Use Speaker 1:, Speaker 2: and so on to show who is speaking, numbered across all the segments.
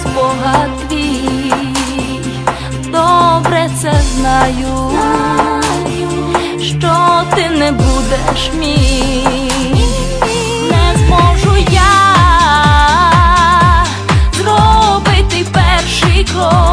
Speaker 1: спогад твій, добре це знаю, що ти не будеш мій. Не зможу я зробити перший крок.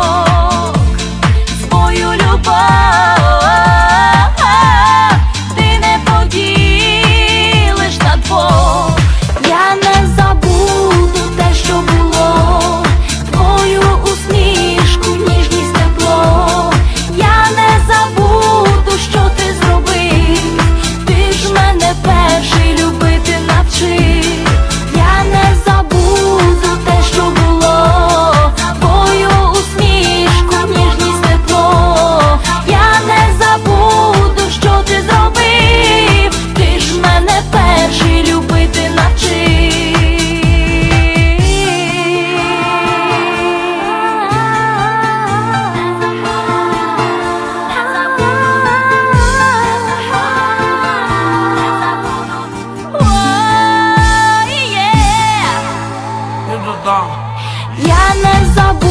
Speaker 1: Я не забуду